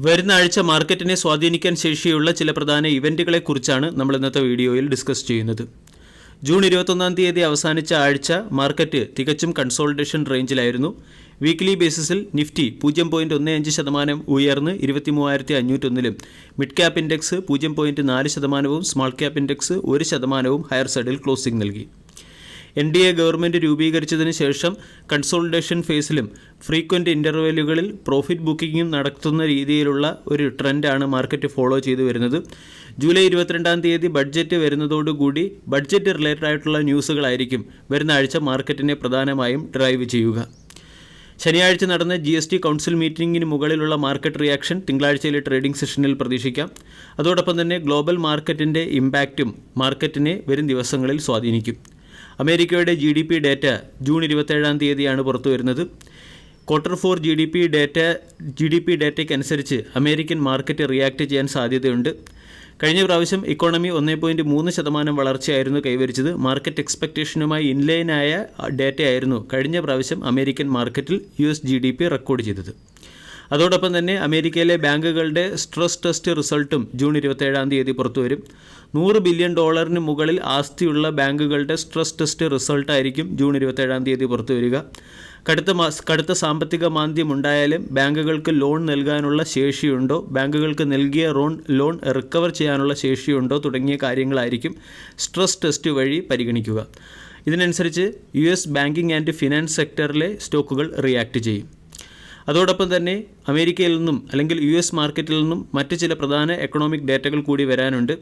വരുന്ന ആഴ്ച മാർക്കറ്റിനെ സ്വാധീനിക്കാൻ ശേഷിയുള്ള ചില പ്രധാന ഇവന്റുകളെക്കുറിച്ചാണ് നമ്മൾ ഇന്നത്തെ വീഡിയോയിൽ ഡിസ്കസ് ചെയ്യുന്നത്. ജൂൺ ഇരുപത്തൊന്നാം തീയതി അവസാനിച്ച ആഴ്ച മാർക്കറ്റ് തികച്ചും കൺസോൾട്ടേഷൻ റേഞ്ചിലായിരുന്നു. വീക്ക്ലി ബേസിസിൽ നിഫ്റ്റി പൂജ്യം പോയിന്റ് ഒന്ന് അഞ്ച് ശതമാനം ഉയർന്ന് ഇരുപത്തി മൂവായിരത്തി അഞ്ഞൂറ്റൊന്നിലും മിഡ് ക്യാപ് ഇൻഡെക്സ് പൂജ്യം പോയിന്റ് നാല് ശതമാനവും സ്മാൾ ക്യാപ് ഇൻഡെക്സ് ഒരു ശതമാനവും ഹയർ സൈഡിൽ ക്ലോസിംഗ് നൽകി. എൻ ഡി എ ഗവൺമെന്റ് രൂപീകരിച്ചതിന് ശേഷം കൺസോൾട്ടേഷൻ ഫേസിലും ഫ്രീക്വന്റ് ഇന്റർവെല്ലുകളിൽ പ്രോഫിറ്റ് ബുക്കിങ്ങും നടത്തുന്ന രീതിയിലുള്ള ഒരു ട്രെൻഡാണ് മാർക്കറ്റ് ഫോളോ ചെയ്തു വരുന്നത്. ജൂലൈ ഇരുപത്തിരണ്ടാം തീയതി ബഡ്ജറ്റ് വരുന്നതോടുകൂടി ബഡ്ജറ്റ് റിലേറ്റഡ് ആയിട്ടുള്ള ന്യൂസുകളായിരിക്കും വരുന്ന ആഴ്ച മാർക്കറ്റിനെ പ്രധാനമായും ഡ്രൈവ് ചെയ്യുക. ശനിയാഴ്ച നടന്ന ജി എസ് ടി കൗൺസിൽ മീറ്റിംഗിന് മുകളിലുള്ള മാർക്കറ്റ് റിയാക്ഷൻ തിങ്കളാഴ്ചയിലെ ട്രേഡിംഗ് സെഷനിൽ പ്രതീക്ഷിക്കാം. അതോടൊപ്പം തന്നെ ഗ്ലോബൽ മാർക്കറ്റിന്റെ ഇമ്പാക്റ്റും മാർക്കറ്റിനെ വരും ദിവസങ്ങളിൽ സ്വാധീനിക്കും. അമേരിക്കയുടെ G D P data June ഇരുപത്തേഴാം തീയതിയാണ് പുറത്തു വരുന്നത്. Quarter four G D P data G D P ഡേറ്റയ്ക്കനുസരിച്ച് American market react ചെയ്യാൻ സാധ്യതയുണ്ട്. കഴിഞ്ഞ പ്രാവശ്യം ഇക്കോണമി ഒന്നേ പോയിന്റ് മൂന്ന് ശതമാനം വളർച്ചയായിരുന്നു കൈവരിച്ചത്. മാർക്കറ്റ് എക്സ്പെക്റ്റേഷനുമായി ഇൻലൈനായ ഡേറ്റയായിരുന്നു കഴിഞ്ഞ പ്രാവശ്യം അമേരിക്കൻ മാർക്കറ്റിൽ U S G D P record ചെയ്തത്. അതോടൊപ്പം തന്നെ അമേരിക്കയിലെ ബാങ്കുകളുടെ സ്ട്രെസ് ടെസ്റ്റ് റിസൾട്ടും ജൂൺ ഇരുപത്തേഴാം തീയതി പുറത്തുവരും. നൂറ് ബില്യൺ ഡോളറിന് മുകളിൽ ആസ്തിയുള്ള ബാങ്കുകളുടെ സ്ട്രെസ് ടെസ്റ്റ് റിസൾട്ടായിരിക്കും ജൂൺ ഇരുപത്തേഴാം തീയതി പുറത്തുവരിക. കടുത്ത മാസ് കടുത്ത സാമ്പത്തിക മാന്ദ്യം ഉണ്ടായാലും ബാങ്കുകൾക്ക് ലോൺ നൽകാനുള്ള ശേഷിയുണ്ടോ? ബാങ്കുകൾക്ക് നൽകിയ ലോൺ ലോൺ റിക്കവർ ചെയ്യാനുള്ള ശേഷിയുണ്ടോ? തുടങ്ങിയ കാര്യങ്ങളായിരിക്കും സ്ട്രെസ് ടെസ്റ്റ് വഴി പരിഗണിക്കുക. ഇതിനനുസരിച്ച് U S banking and finance സെക്ടറിലെ സ്റ്റോക്കുകൾ റിയാക്ട് ചെയ്യും. അതോടൊപ്പം തന്നെ അമേരിക്കയിൽ നിന്നും അല്ലെങ്കിൽ യു എസ് മാർക്കറ്റിൽ നിന്നും മറ്റ് ചില പ്രധാന എക്കണോമിക് ഡേറ്റകൾ കൂടി വരാനുണ്ട്.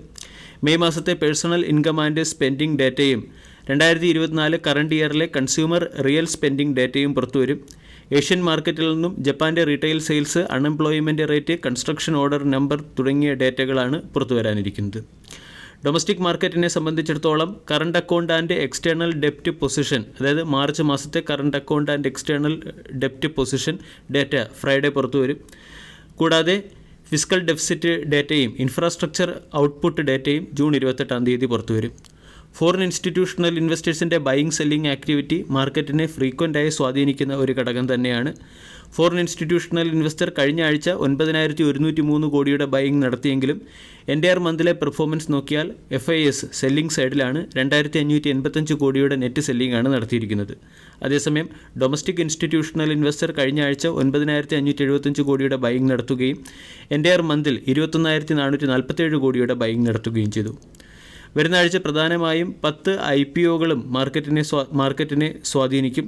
മെയ് മാസത്തെ പേഴ്സണൽ ഇൻകം ആൻഡ് സ്പെൻഡിംഗ് ഡേറ്റയും രണ്ടായിരത്തി ഇരുപത്തിനാല് കറണ്ട് ഇയറിലെ കൺസ്യൂമർ റിയൽ സ്പെൻഡിംഗ് ഡേറ്റയും പുറത്തുവരും ഏഷ്യൻ മാർക്കറ്റിൽ നിന്നും ജപ്പാന്റെ retail sales unemployment rate construction order number തുടങ്ങിയ ഡേറ്റകളാണ് പുറത്തു വരാനിരിക്കുന്നത്. ഡൊമസ്റ്റിക് മാർക്കറ്റിനെ സംബന്ധിച്ചിടത്തോളം കറണ്ട് അക്കൗണ്ട് ആൻഡ് എക്സ്റ്റേണൽ ഡെപ്റ്റ് പൊസിഷൻ അതായത് മാർച്ച് മാസത്തെ കറണ്ട് അക്കൗണ്ട് ആൻഡ് എക്സ്റ്റേണൽ ഡെപ്റ്റ് പൊസിഷൻ ഡേറ്റ ഫ്രൈഡേ പുറത്തു വരും. കൂടാതെ ഫിസിക്കൽ ഡെഫിസിറ്റ് ഡേറ്റയും ഇൻഫ്രാസ്ട്രക്ചർ ഔട്ട്പുട്ട് ഡേറ്റയും ജൂൺ ഇരുപത്തെട്ടാം തീയതി പുറത്തു വരും. ഫോറിൻ ഇൻസ്റ്റിറ്റ്യൂഷണൽ ഇൻവെസ്റ്റേഴ്സിന്റെ ബൈയിങ് സെല്ലിംഗ് ആക്ടിവിറ്റി മാർക്കറ്റിനെ ഫ്രീക്വന്റായി സ്വാധീനിക്കുന്ന ഒരു ഘടകം തന്നെയാണ്. ഫോറിൻ ഇൻസ്റ്റിറ്റ്യൂഷണൽ ഇൻവെസ്റ്റർ കഴിഞ്ഞ ആഴ്ച ഒൻപതിനായിരത്തി ഒരുന്നൂറ്റി മൂന്ന് കോടിയുടെ ബൈയിങ് നടത്തിയെങ്കിലും എന്റെ ആർ മന്തിലെ പെർഫോമൻസ് നോക്കിയാൽ എഫ് ഐ എസ് സെല്ലിംഗ് സൈഡിലാണ് രണ്ടായിരത്തി അഞ്ഞൂറ്റി എൺപത്തഞ്ച് കോടിയുടെ നെറ്റ് സെല്ലിംഗ് ആണ് നടത്തിയിരിക്കുന്നത്. അതേസമയം ഡൊമസ്റ്റിക് ഇൻസ്റ്റിറ്റ്യൂഷണൽ ഇൻവെസ്റ്റർ കഴിഞ്ഞ ആഴ്ച ഒൻപതിനായിരത്തി അഞ്ഞൂറ്റി എഴുപത്തഞ്ച് കോടിയുടെ ബൈയിങ് നടത്തുകയും എന്റെ ആർ മന്തിൽ ഇരുപത്തൊന്നായിരത്തി നാനൂറ്റി നാൽപ്പത്തേഴ് കോടിയുടെ ബൈയിങ് നടത്തുകയും ചെയ്തു. വരുന്ന ആഴ്ച പ്രധാനമായും പത്ത് ഐ പി ഒകളും മാർക്കറ്റിനെ മാർക്കറ്റിനെ സ്വാധീനിക്കും.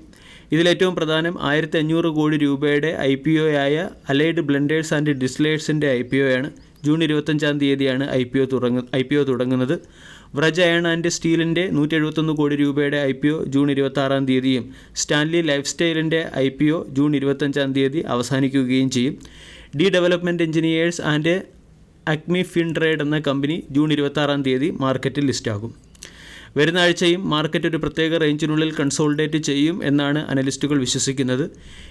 ഇതിലേറ്റവും പ്രധാനം ആയിരത്തി അഞ്ഞൂറ് കോടി രൂപയുടെ ഐ പി ഒ ആയ അലൈഡ് ബ്ലെൻഡേഴ്സ് ആൻഡ് ഡിസ്ലേഴ്സിന്റെ ഐ പി ഒ ആണ്. ജൂൺ ഇരുപത്തഞ്ചാം തീയതിയാണ് ഐ പി ഒ തുടങ്ങ ഐ പി ഒ തുടങ്ങുന്നത്. വ്രജ് അയൺ ആൻഡ് സ്റ്റീലിന്റെ നൂറ്റി എഴുപത്തൊന്ന് കോടി രൂപയുടെ ഐ പി ഒ ജൂൺ ഇരുപത്താറാം തീയതിയും സ്റ്റാൻലി ലൈഫ് സ്റ്റൈലിന്റെ ഐ പി ഒ ജൂൺ ഇരുപത്തഞ്ചാം തീയതി അവസാനിക്കുകയും ചെയ്യും. D development engineers and Acme Fintrade എന്ന കമ്പനി ജൂൺ ഇരുപത്താറാം തീയതി മാർക്കറ്റിൽ ലിസ്റ്റാകും. വരുന്ന ആഴ്ചയും മാർക്കറ്റ് ഒരു പ്രത്യേക റേഞ്ചിനുള്ളിൽ കൺസോൾഡേറ്റ് ചെയ്യും എന്നാണ് അനലിസ്റ്റുകൾ വിശ്വസിക്കുന്നത്.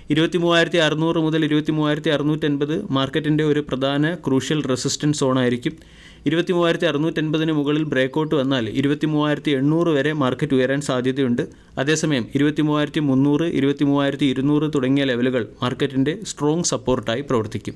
ഇരുപത്തി മൂവായിരത്തി അറുന്നൂറ് മുതൽ ഇരുപത്തി മൂവായിരത്തി അറുന്നൂറ്റൻപത് മാർക്കറ്റിന്റെ ഒരു പ്രധാന ക്രൂഷ്യൽ റെസിസ്റ്റൻസ് സോണായിരിക്കും ഇരുപത്തി മൂവായിരത്തി അറുന്നൂറ്റൻപതിന് മുകളിൽ ബ്രേക്കൗട്ട് വന്നാൽ ഇരുപത്തി മൂവായിരത്തി എണ്ണൂറ് വരെ മാർക്കറ്റ് ഉയരാൻ സാധ്യതയുണ്ട്. അതേസമയം ഇരുപത്തി മൂവായിരത്തി മുന്നൂറ് ഇരുപത്തി മൂവായിരത്തി ഇരുന്നൂറ് തുടങ്ങിയ ലെവലുകൾ മാർക്കറ്റിന്റെ സ്ട്രോങ് സപ്പോർട്ടായി പ്രവർത്തിക്കും.